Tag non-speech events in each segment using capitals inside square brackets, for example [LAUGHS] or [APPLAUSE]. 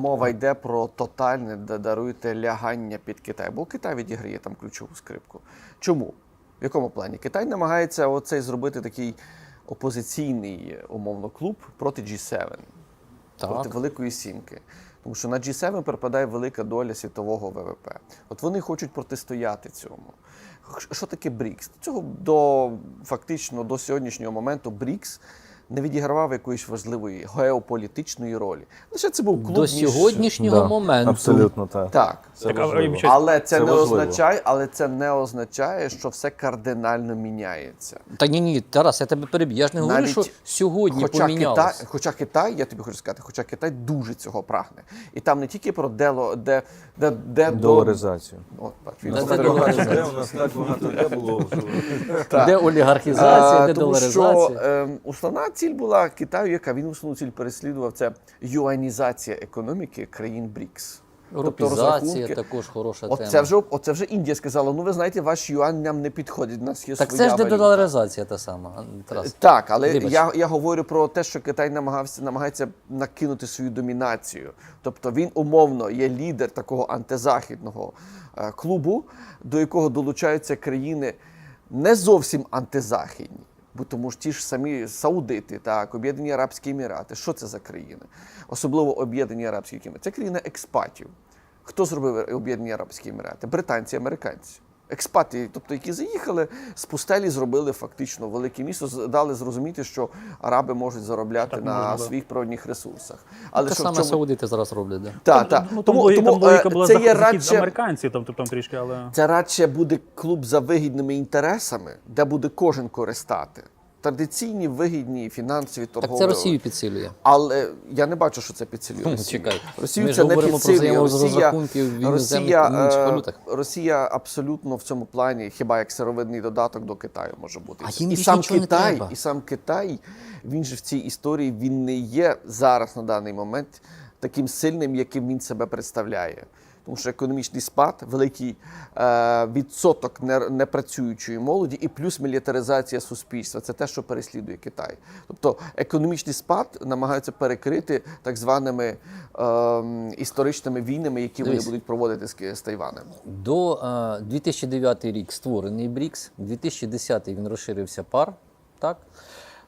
мова йде про тотальне да- даруйте лягання під Китай, бо Китай відіграє там ключову скрипку. Чому? В якому плані? Китай намагається оцей зробити такий опозиційний умовно клуб проти G7 проти Великої Сімки. Тому що на G7 припадає велика доля світового ВВП. От вони хочуть протистояти цьому. Що таке БРІКС? Цього до фактично до сьогоднішнього моменту БРІКС не відігравав якоїсь важливої геополітичної ролі. Лише це був клуб До між- сьогоднішнього Да, моменту. Абсолютно так. Так. Це Так, Але це, Це не важливо. означає, але це не означає, що все кардинально міняється. Та ні, ні, Тарас, я тебе переб'ю. Я ж не говорю, Навіть що сьогодні Хоча Китай, хоча Китай, я тобі хочу сказати, хоча Китай дуже цього прагне. І там не тільки про дело, де, де, де Доларизацію. От, він Де у нас так багато де було Де олігархізація, де тому що доларизація. е, основна ціль була Китаю, яка він основну ціль переслідував, це юанізація економіки країн БРІКС. Рупізація розрахунки- також хороша От тема. це вже оце вже Індія сказала. Ну ви знаєте, ваш юань нам не підходить. У нас є Так своя це ж валюта». доларизація та сама, Тарас. Так, але Вибач. я, я говорю про те, що Китай намагався намагається накинути свою домінацію. Тобто він умовно є лідер такого антизахідного е, клубу, до якого долучаються країни не зовсім антизахідні. Бо тому ж ті ж самі Саудити, так, Об'єднані Арабські Емірати. Що це за країни? Особливо Об'єднані Арабські Емірати. Це країна експатів. Хто зробив Об'єднані Арабські Емірати? Британці, американці. Експати, тобто які заїхали з пустелі, зробили фактично велике місто, дали зрозуміти, що араби можуть заробляти Так на можливо. своїх природних ресурсах. Але те що саме чому- саудити зараз роблять. Да. Та, так. Ну, тому Тому, тому логіка е, була це захід, є радше, американців, там, там трішки, але. це радше буде клуб за вигідними інтересами, де буде кожен користати. Традиційні вигідні фінансові торгові. Так це Росію підсилює. Але я не бачу, що це підсилює Росію. чекай. Росію Ми це не про підсилює. іноземних Росія, інших е. Росія абсолютно в цьому плані, хіба як сировинний додаток до Китаю може бути. А їм і сам Китай, треба. і сам Китай, він же в цій історії він не є зараз на даний момент таким сильним, яким він себе представляє. Тому що економічний спад, великий е, відсоток не- непрацюючої молоді і плюс мілітаризація суспільства це те, що переслідує Китай. Тобто економічний спад намагаються перекрити так званими е, історичними війнами, які вони будуть проводити з, з Тайванем. До е, 2009 рік створений БРІКС, 2010 він розширився пар, так?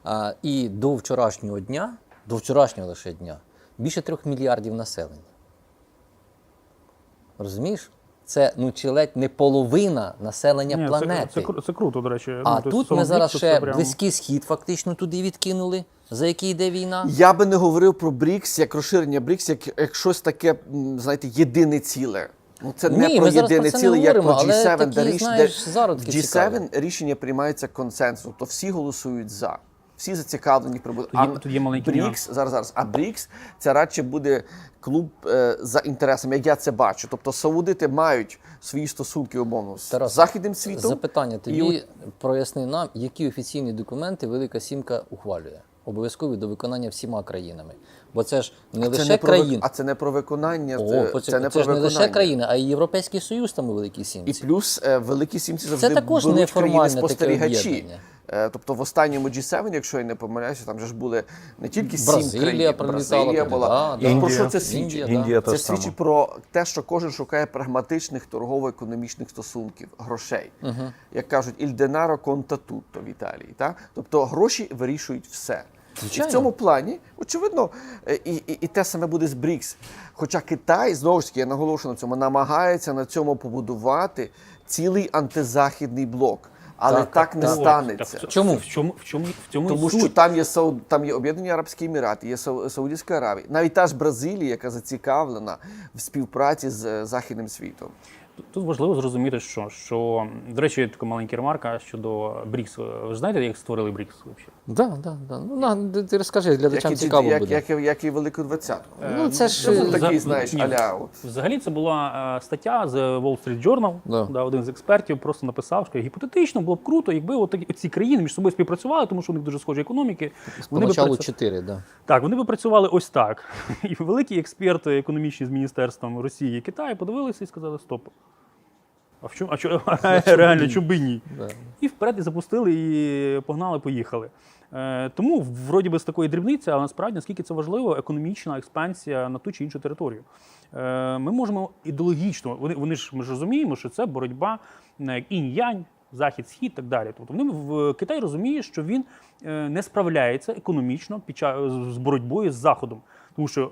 А, і до вчорашнього дня, до вчорашнього лише дня, більше трьох мільярдів населення. Розумієш? Це ну чи ледь не половина населення Ні, планети. Це, це, кру- це круто, до речі. а Ну, тут ми зараз ще прям- близький схід фактично туди відкинули, за який йде війна. Я би не говорив про БРІКС як розширення БРІКС, як, як щось таке, знаєте, єдине ціле. Ну, це не про єдине про це не ціле, як про говоримо, але G7, такі, де, ріш, знаєш, де в G7 цікаві. рішення приймається консенсус, то всі голосують за. Всі зацікавлені в прибутку. Тут тут є маленький БРІКС, зараз, зараз. А БРІКС це радше буде клуб е, за інтересами, як я це бачу. Тобто саудити мають свої стосунки умовно з Тарас, західним світом. Запитання І тобі проясни нам, які офіційні документи Велика Сімка ухвалює. Обов'язкові до виконання всіма країнами. Бо це ж не це лише не про, а це не про виконання. О, це, це, це не це про ж не лише країни, а й Європейський Союз там у Великій І плюс е, великі сімці завжди також беруть неформальне таке країни-спостерігачі. об'єднання. Е, Тобто в останньому G7, якщо я не помиляюся, там же ж були не тільки сім Бразилія країн, прилітала Бразилія туди, була. да, І да. про що це свідчить? Індія, да. Індія Це теж свідчить про те, що кожен шукає прагматичних торгово-економічних стосунків, грошей. Як кажуть, «Il denaro conta tutto» в Італії. Та? Тобто гроші вирішують все. І в цьому плані, очевидно, е, і, і, і те саме буде з БРІКС. Хоча Китай, знову ж таки, я наголошую на цьому, намагається на цьому побудувати цілий антизахідний блок. Але так, Так, не так. станеться. Так, Чому? В чому, в чому, в цьому Тому суть? що там є Сау... там є Об'єднані Арабські Емірати, є Сау- Саудівська Аравія, навіть та ж Бразилія, яка зацікавлена в співпраці з е, західним світом. Тут важливо зрозуміти, що, що до речі, така маленька ремарка щодо БРІКС. Ви ж знаєте, як створили БРІКС взагалі? Да, да, да. Ну, на, ти- розкажи, глядачам цікаво як, буде. як, як, як і Велику двадцятку. Ну, це ж, був такий, за- знаєш, ні. аля. от. Взагалі це була е, стаття з Wall Street Journal, Да. да, один з експертів просто написав, що гіпотетично було б круто, якби от такі- ці країни між собою співпрацювали, тому що у них дуже схожі економіки. Вони би Поначалу працю- да. Так, вони би працювали ось так. [LAUGHS] І великі експерти економічні з міністерством Росії і Китаю подивилися і сказали: стоп. А в чому, а чо, [LAUGHS] реально, чому би ні? Да. І вперед і запустили, і погнали, поїхали. Е, тому, вроді би, з такої дрібниці, але насправді наскільки це важливо, економічна експансія на ту чи іншу територію. Е, ми можемо ідеологічно, вони, вони ж ми ж розуміємо, що це боротьба е, інь-янь, захід, схід, так далі. Тобто вони в Китай розуміє, що він е, не справляється економічно під час з боротьбою з Заходом, тому що.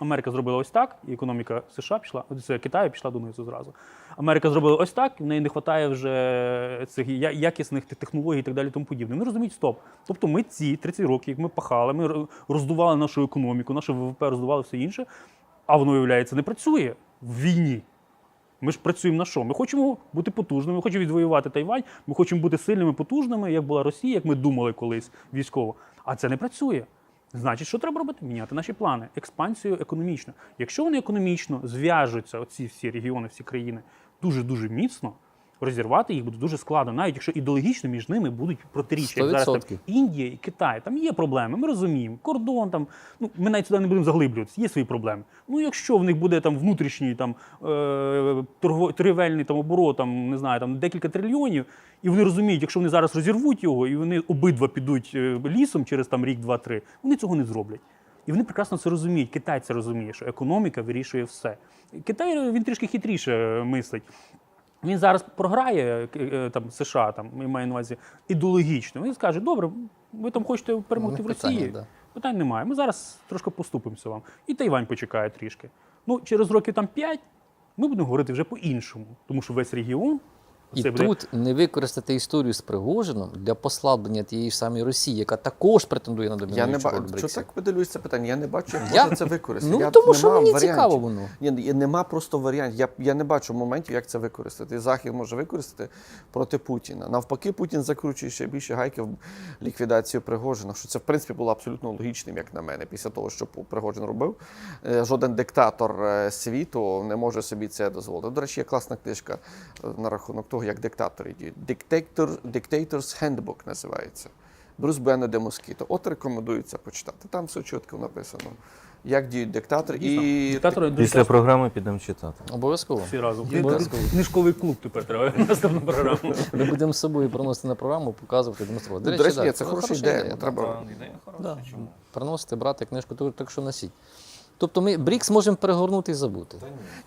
Америка зробила ось так, і економіка США пішла, це Китаю пішла донизу зразу. Америка зробила ось так, і в неї не вистачає вже цих якісних технологій і так далі. Тому подібне. Вони розуміють, стоп. Тобто ми ці 30 років, як ми пахали, ми роздували нашу економіку, наше ВВП роздували все інше, а воно, виявляється, не працює в війні. Ми ж працюємо на що? Ми хочемо бути потужними, ми хочемо відвоювати Тайвань, ми хочемо бути сильними, потужними, як була Росія, як ми думали колись військово. А це не працює. Значить, що треба робити? Міняти наші плани, експансію економічно. Якщо вони економічно зв'яжуться, оці всі регіони, всі країни, дуже дуже міцно, розірвати їх буде дуже складно, навіть якщо ідеологічно між ними будуть протиріччя. Як зараз там Індія і Китай, там є проблеми, ми розуміємо. Кордон там, ну ми навіть сюди не будемо заглиблюватися, є свої проблеми. Ну, якщо в них буде там внутрішній там е, торго- торгівельний там оборот, там не знаю, там декілька трильйонів, і вони розуміють, якщо вони зараз розірвуть його, і вони обидва підуть е, лісом через там рік, два-три, вони цього не зроблять. І вони прекрасно це розуміють. Китай це розуміє, що економіка вирішує все. Китай він трішки хитріше е, мислить. Він зараз програє е, е, там США, там я маю на увазі ідеологічно. Він скаже: добре, ви там хочете перемогти в Росії. питання, да. Питань немає. Ми зараз трошки поступимося вам. І Тайвань почекає трішки. Ну, через років там 5 ми будемо говорити вже по-іншому, тому що весь регіон І це буде тут не використати історію з Пригожином для послаблення тієї ж самої Росії, яка також претендує на Я не домінуючу роль в бачу, що БРИКСі. так видалюсь це питання. Я не бачу, як Я- можна це використати. Ну Я тому що нема мені варіантів. цікаво воно. Ні, ні, нема просто варіантів. Я, я не бачу моментів, як це використати. Захід може використати проти Путіна. Навпаки, Путін закручує ще більше гайки в ліквідацію Пригожина. Що це в принципі було абсолютно логічним, як на мене. Після того, що Пригожин робив, Е, жоден диктатор е, світу не може собі це дозволити. До речі, є класна книжка е, на рахунок того, як диктатори діють. Dictator, Dictator's Handbook називається. Брюс Бенне де Москіто. От рекомендую це почитати. Там все чітко написано. Як діють диктатори. І диктатори Після програми підемо читати. Обов'язково. всі разом. Обов'язково. Книжковий клуб тепер треба [LAUGHS] наступну програму. Ми будемо з собою проносити на програму, показувати, демонструвати. Ну, до речі, да, ні, це хороша ідея. да. Треба Да. Приносити, брати книжку, так що носіть. Тобто ми БРІКС можемо перегорнути і забути.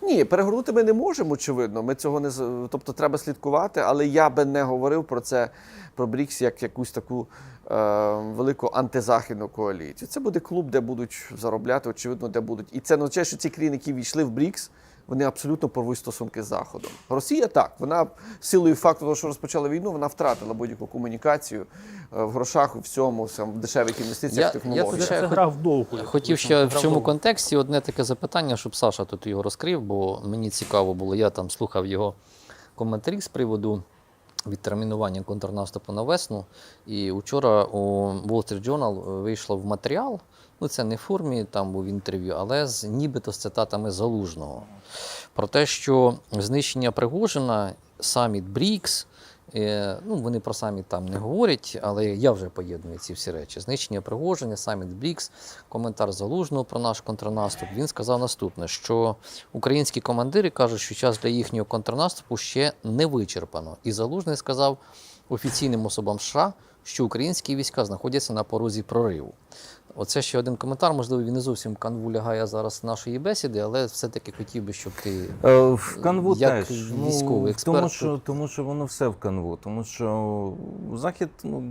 Ні, перегорнути ми не можемо, очевидно. Ми цього не тобто треба слідкувати, але я би не говорив про це про БРІКС як якусь таку е, велику антизахідну коаліцію. Це буде клуб, де будуть заробляти, очевидно, де будуть. І це означає, що ці країни, які війшли в БРІКС, вони абсолютно порвуть стосунки з Заходом. Росія так, вона силою факту того, що розпочала війну, вона втратила будь-яку комунікацію е, в грошах, у всьому, сам, в дешевих інвестиціях, Я- технологіях. я тут Це, ще це хот- гра в довгу. Хотів ще в цьому контексті одне таке запитання, щоб Саша тут його розкрив, бо мені цікаво було. Я там слухав його коментарі з приводу відтермінування контрнаступу на весну. І вчора у Wall Street Journal вийшло в матеріал. Ну, це не в формі, там був інтерв'ю, але з нібито з цитатами Залужного. Про те, що знищення Пригожина, саміт БРІКС, Е, ну, вони про саміт там не говорять, але я вже поєдную ці всі речі. Знищення Пригоження, саміт БРІКС, коментар Залужного про наш контрнаступ. Він сказав наступне: що українські командири кажуть, що час для їхнього контрнаступу ще не вичерпано. І Залужний сказав офіційним особам США, що українські війська знаходяться на порозі прориву. Оце ще один коментар. Можливо, він не зовсім канву лягає зараз нашої бесіди, але все-таки хотів би, щоб ти Е, В канву Як теж. військовий експерт тому, що, тому що воно все в канву. Тому що Захід, ну,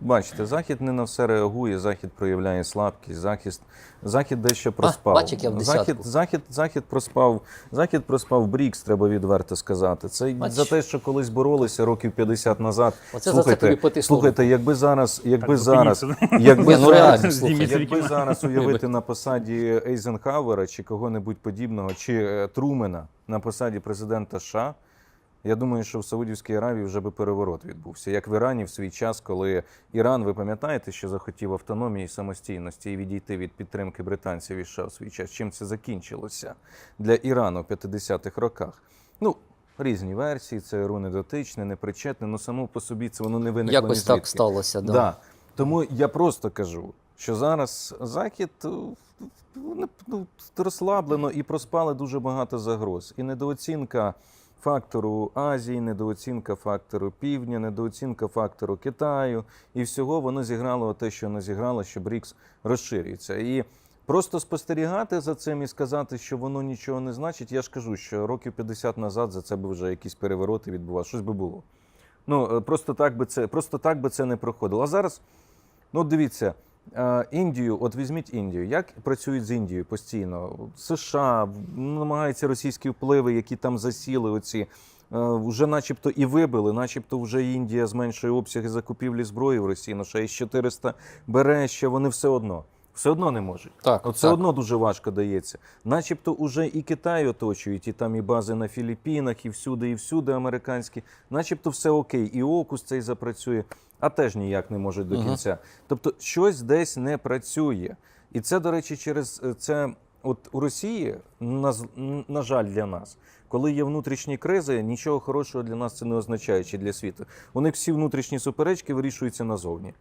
бачите, Захід не на все реагує, Захід проявляє слабкість, Захід, Захід дещо проспав. бач, як я в Захід, десятку. Захід, Захід проспав, Захід проспав Брікс, треба відверто сказати. Це Бач. за те, що колись боролися років 50 назад. Оце за це тобі слухайте, якби зараз, якби Так, зараз, якби ну зараз, реально, слухай. Якби зараз уявити на посаді Ейзенхауера чи кого-небудь подібного, чи е, Трумена на посаді президента США, я думаю, що в Саудівській Аравії вже би переворот відбувся. Як в Ірані в свій час, коли Іран, ви пам'ятаєте, що захотів автономії і самостійності і відійти від підтримки британців і США в свій час. Чим це закінчилося для Ірану в 50-х роках? Ну, різні версії, це РУ недотичне, непричетне, але само по собі це воно не виникло якось так сталося. Да. Да. Тому я просто кажу, що зараз Захід е, вони, ну, розслаблено і проспали дуже багато загроз. І недооцінка фактору Азії, недооцінка фактору Півдня, недооцінка фактору Китаю. І всього воно зіграло те, що воно зіграло, що БРІКС розширюється. І просто спостерігати за цим і сказати, що воно нічого не значить, я ж кажу, що років 50 назад за це би вже якісь перевороти відбувалися, щось би було. Ну, е, просто так би це, просто так би це не проходило. А зараз, ну, дивіться, Індію, от візьміть Індію. Як працюють з Індією постійно? США намагаються російські впливи, які там засіли, оці. е, Вже начебто і вибили, начебто вже Індія зменшує обсяги закупівлі зброї в Росії, ну ще із 400 бере, ще вони все одно. Все одно не можуть. Так, От все так. одно дуже важко дається. Начебто уже і Китай оточують, і там і бази на Філіппінах, і всюди, і всюди американські. Начебто все окей, і окус цей запрацює, а теж ніяк не можуть до кінця. Тобто щось десь не працює. І це, до речі, через е, це. От у Росії, на, на жаль, для нас, коли є внутрішні кризи, нічого хорошого для нас це не означає чи для світу. У них всі внутрішні суперечки вирішуються назовні.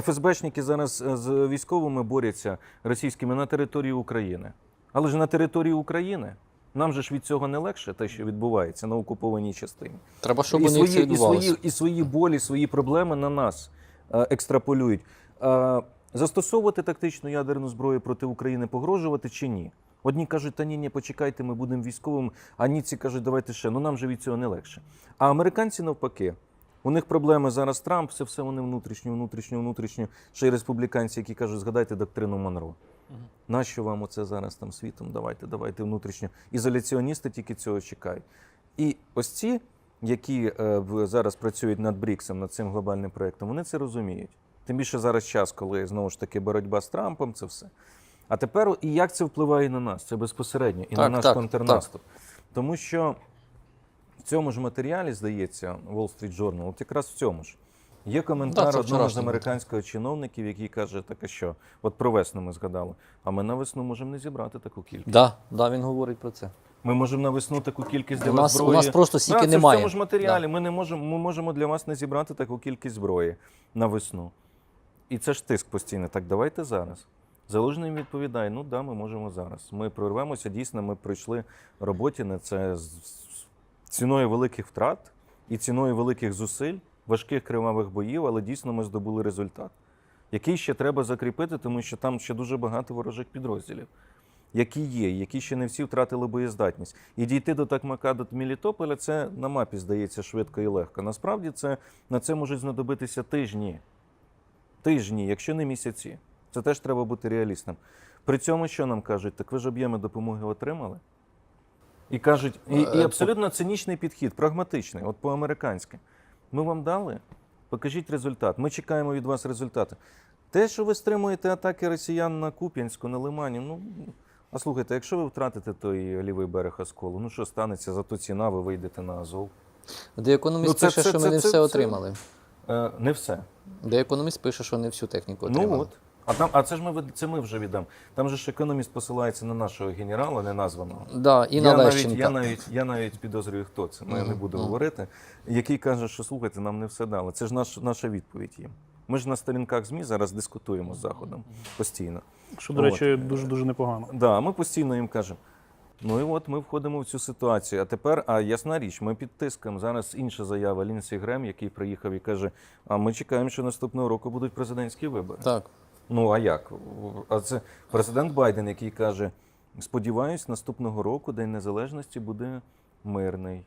ФСБшники зараз е, з військовими борються російськими на території України. Але ж на території України нам же ж від цього не легше, те, що відбувається на окупованій частині. Треба, щоб і, свої, і, свої, і свої болі, свої проблеми на нас е, екстраполюють. Е, застосовувати тактичну ядерну зброю проти України, погрожувати чи ні? Одні кажуть, та ні, ні, почекайте, ми будемо військовим, а ніці кажуть, давайте ще. Ну нам же від цього не легше. А американці навпаки. У них проблеми зараз Трамп, це все вони внутрішньо, внутрішньо, внутрішньо. Ще й республіканці, які кажуть, згадайте доктрину Монро. Нащо вам оце зараз там світом? Давайте, давайте внутрішньо. Ізоляціоністи тільки цього чекають. І ось ці, які е, зараз працюють над Бріксом, над цим глобальним проєктом, вони це розуміють. Тим більше зараз час, коли знову ж таки боротьба з Трампом, це все. А тепер і як це впливає на нас? Це безпосередньо і на наш так, контрнаступ. Тому що в цьому ж матеріалі, здається, Wall Street Journal, от якраз в цьому ж. Є коментар Да, одного з американських чиновників, який каже, так а що, от про весну ми згадали, а ми на весну можемо не зібрати таку кількість. Да, да, він говорить про це. Ми можемо на весну таку кількість для У вас нас- у нас просто стільки да, це немає. в цьому ж матеріалі. Ми не можемо, ми можемо для вас не зібрати таку кількість зброї на весну. І це ж тиск постійний. Так давайте зараз. Залужний відповідає: ну да, ми можемо зараз. Ми прорвемося. Дійсно, ми пройшли роботі на це ціною великих втрат і ціною великих зусиль, важких кривавих боїв, але дійсно ми здобули результат, який ще треба закріпити, тому що там ще дуже багато ворожих підрозділів які є, які ще не всі втратили боєздатність. І дійти до Такмака, до Мелітополя, це на мапі здається швидко і легко. Насправді це, на це можуть знадобитися тижні. Тижні, якщо не місяці. Це теж треба бути реалістом. При цьому, що нам кажуть, так ви ж об'єми допомоги отримали? І кажуть, і, і Е, абсолютно цинічний підхід, прагматичний, от по-американськи. Ми вам дали, покажіть результат. Ми чекаємо від вас результати. Те, що ви стримуєте атаки росіян на Куп'янську, на Лимані, ну. А слухайте, якщо ви втратите той лівий берег Осколу, ну що станеться, зато ціна, ви вийдете на Азов. Де економіст Ну, це- пише, це- що це- ми не все це- отримали. Е, не все. Де економіст пише, що не всю техніку отримали. Ну от. А там, а це ж ми від- це ми вже віддам. Там же ж економіст посилається на нашого генерала, неназваного. Да, і на я, навіть, я, навіть, я навіть підозрюю, хто це, ну, я не буду говорити, який каже, що слухайте, нам не все дали. Це ж наш, наша відповідь їм. Ми ж на сторінках ЗМІ зараз дискутуємо з Заходом постійно. Що, до От. речі, дуже дуже непогано. Да, ми постійно їм кажемо. Ну і от ми входимо в цю ситуацію. А тепер, а ясна річ, ми під тиском. Зараз інша заява Лінсі Грем, який приїхав і каже: а ми чекаємо, що наступного року будуть президентські вибори. Так. Ну а як? А це президент Байден, який каже: сподіваюсь, наступного року День Незалежності буде мирний.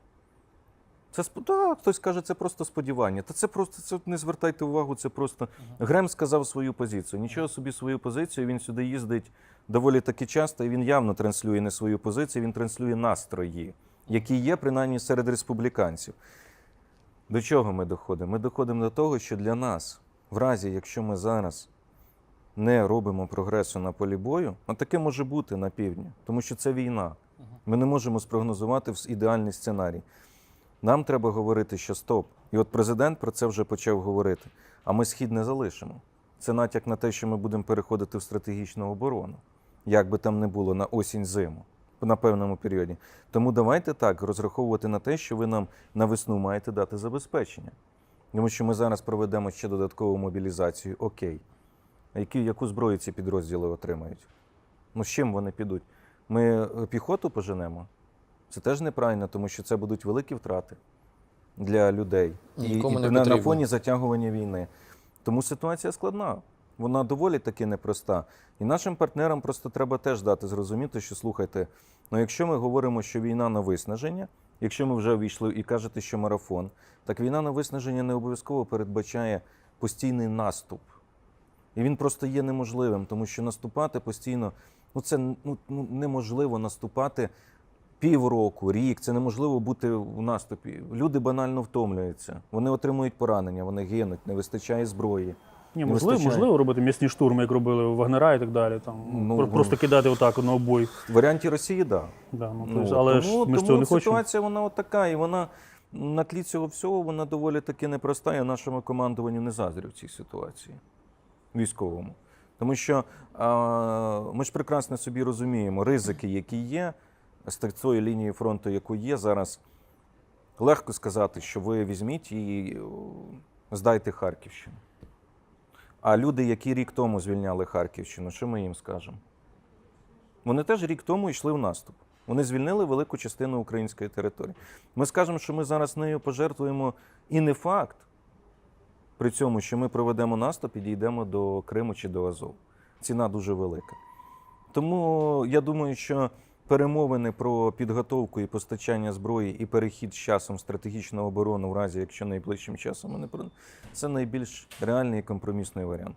Це так, хтось каже, це просто сподівання. Та це просто це не звертайте увагу, це просто Грем сказав свою позицію. Нічого собі свою позицію. Він сюди їздить доволі таки часто, і він явно транслює не свою позицію, він транслює настрої, які є принаймні серед республіканців. До чого ми доходимо? Ми доходимо до того, що для нас, в разі, якщо ми зараз не робимо прогресу на полі бою, а таке може бути на півдні, тому що це війна. Ми не можемо спрогнозувати ідеальний сценарій. Нам треба говорити, що стоп. І от президент про це вже почав говорити. А ми схід не залишимо. Це натяк на те, що ми будемо переходити в стратегічну оборону, як би там не було на осінь-зиму, на певному періоді. Тому давайте так розраховувати на те, що ви нам на весну маєте дати забезпечення. Тому що ми зараз проведемо ще додаткову мобілізацію. Окей. Які, яку зброю ці підрозділи отримають? Ну, з чим вони підуть? Ми е, піхоту поженемо? Це теж неправильно, тому що це будуть великі втрати для людей і, Нікому і не на, на фоні затягування війни. Тому ситуація складна. Вона доволі таки непроста. І нашим партнерам просто треба теж дати зрозуміти, що слухайте, ну якщо ми говоримо, що війна на виснаження, якщо ми вже війшли і кажете, що марафон, так війна на виснаження не обов'язково передбачає постійний наступ. І він просто є неможливим, тому що наступати постійно, ну це ну, ну, неможливо наступати півроку, рік. Це неможливо бути в наступі. Люди банально втомлюються. Вони отримують поранення, вони гинуть, не вистачає зброї. Ні, можливо, вистачає. можливо робити м'ясні штурми, як робили Вагнера і так далі. Там Ну, Про- просто кидати отак на обой. В варіанті Росії, так. Да. Да, ну, Ну, тобто, але тому, ж ми ж тому цього не хочемо. ситуація вона от така, і вона на тлі цього всього вона доволі таки непроста. Я нашому командуванню не заздрю в цій ситуації військовому. Тому що ми ж прекрасно собі розуміємо ризики, які є з цієї лінії фронту, яку є зараз. Легко сказати, що ви візьміть і здайте Харківщину. А люди, які рік тому звільняли Харківщину, що ми їм скажемо? Вони теж рік тому йшли в наступ. Вони звільнили велику частину української території. Ми скажемо, що ми зараз нею пожертвуємо і не факт при цьому, що ми проведемо наступ і дійдемо до Криму чи до Азов. Ціна дуже велика. Тому я думаю, що перемовини про підготовку і постачання зброї і перехід з часом стратегічного оборону, в разі якщо найближчим часом це найбільш реальний і компромісний варіант.